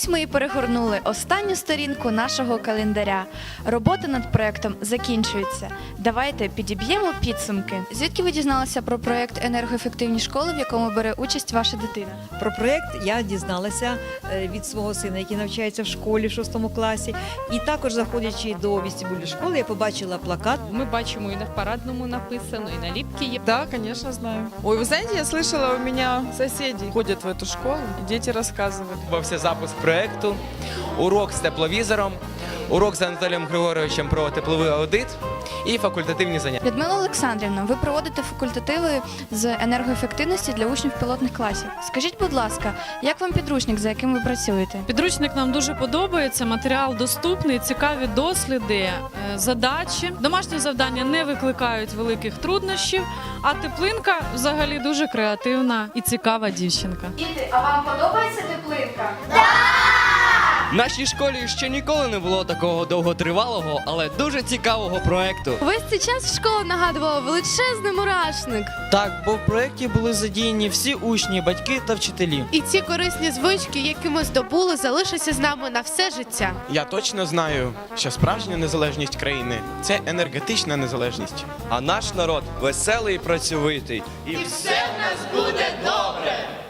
Ось ми і перегорнули останню сторінку нашого календаря. Робота над проектом закінчується. Давайте підіб'ємо підсумки. Звідки ви дізналися про проект енергоефективні школи, в якому бере участь ваша дитина? Про проект я дізналася е, від свого сина, який навчається в школі в шостому класі. І також, заходячи до вестибюлю школи, я побачила плакат. Ми бачимо і на парадному написано, і наліпки є. Да, конечно, знаю. Ой, вы знаете, я слышала, у меня соседи ходят в эту школу, и дети рассказывали. Відбувався запуск проекту, урок з тепловізором, урок з Анатолієм Григоровичем про тепловий аудит і факультативні заняття. Людмила Олександрівна, ви проводите факультативи з енергоефективності для учнів пілотних класів. Скажіть, будь ласка, як вам підручник, за яким ви працюєте? Підручник нам дуже подобається. Матеріал доступний, цікаві досліди, е, задачі. Домашні завдання не викликають великих труднощів. А теплинка взагалі дуже креативна і цікава дівчинка. Діти, а вам подобається теплинка? В нашій школі ще ніколи не було такого довготривалого, але дуже цікавого проекту. Весь цей час школа нагадувала величезний мурашник. Так, бо в проєкті були задіяні всі учні, батьки та вчителі. І ці корисні звички, які ми здобули, залишаться з нами на все життя. Я точно знаю, що справжня незалежність країни це енергетична незалежність. А наш народ веселий і працьовитий. І все в нас буде добре!